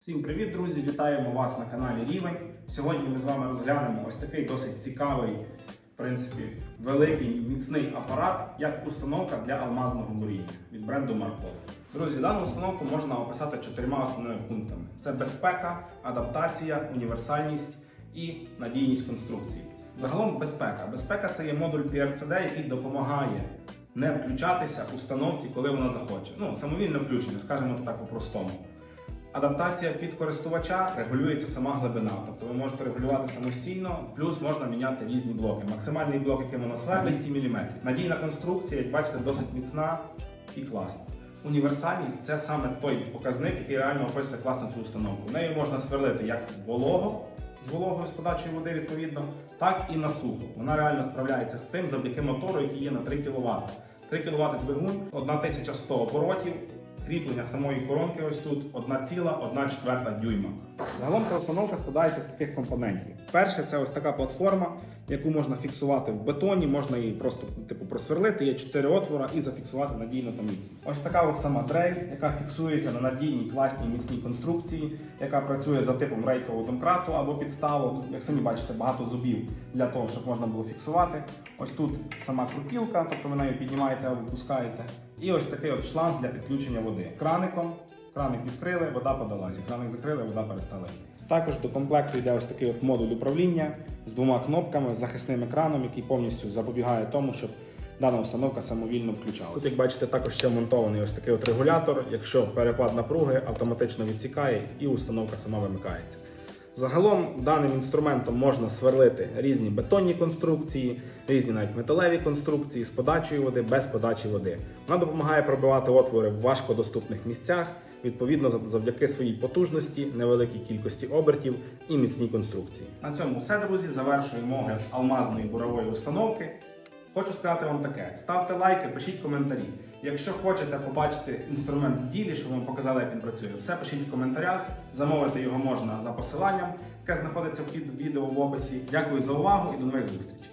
Всім привіт, друзі! Вітаємо вас на каналі Рівень. Сьогодні ми з вами розглянемо ось такий досить цікавий, в принципі, великий міцний апарат, як установка для алмазного буріння від бренду Марко. Друзі, дану установку можна описати чотирма основними пунктами: це безпека, адаптація, універсальність і надійність конструкції. Загалом безпека. Безпека це є модуль PRCD, який допомагає не включатися установці, коли вона захоче. Ну, самовільне включення, скажімо так по-простому. Адаптація під користувача регулюється сама глибина, тобто ви можете регулювати самостійно, плюс можна міняти різні блоки. Максимальний блок, який воно сверлить, 200 мм. Надійна конструкція, як бачите, досить міцна і класна. Універсальність це саме той показник, який реально описує класно цю установку. Нею можна сверлити як волого, з вологою з подачою води відповідно, так і на сухо. Вона реально справляється з цим завдяки мотору, який є на 3 кВт. 3 кВт двигун, 1100 оборотів, кріплення самої коронки ось тут 1,1 дюйма. Загалом ця установка складається з таких компонентів. Перше, це ось така платформа, яку можна фіксувати в бетоні, можна її просто типу просверлити, є 4 отвора і зафіксувати надійно та міцно. Ось така от сама дрель, яка фіксується на надійній, класній, міцній конструкції, яка працює за типом рейкового домкрату або підставок. Як самі бачите, багато зубів для того, щоб можна було фіксувати. Ось тут сама крутілка, тобто ви нею піднімаєте або пускаєте. І ось такий от шланг для підключення води. Краником, краник відкрили, вода подалася. Краник закрили, вода перестала. Також до комплекту йде ось такий от модуль управління з двома кнопками, захисним екраном, який повністю запобігає тому, щоб дана установка самовільно включалася. Тут, як бачите, також ще вмонтований ось такий от регулятор. Якщо перепад напруги автоматично відсікає і установка сама вимикається. Загалом даним інструментом можна сверлити різні бетонні конструкції, різні навіть металеві конструкції з подачею води, без подачі води. Вона допомагає пробивати отвори в важкодоступних місцях, відповідно завдяки своїй потужності, невеликій кількості обертів і міцній конструкції. На цьому все, друзі. Завершуємо огляд алмазної бурової установки. Хочу сказати вам таке: ставте лайки, пишіть коментарі. Якщо хочете побачити інструмент в ділі, щоб вам показали, як він працює, все пишіть в коментарях. Замовити його можна за посиланням, яке знаходиться під відео в описі. Дякую за увагу і до нових зустрічей.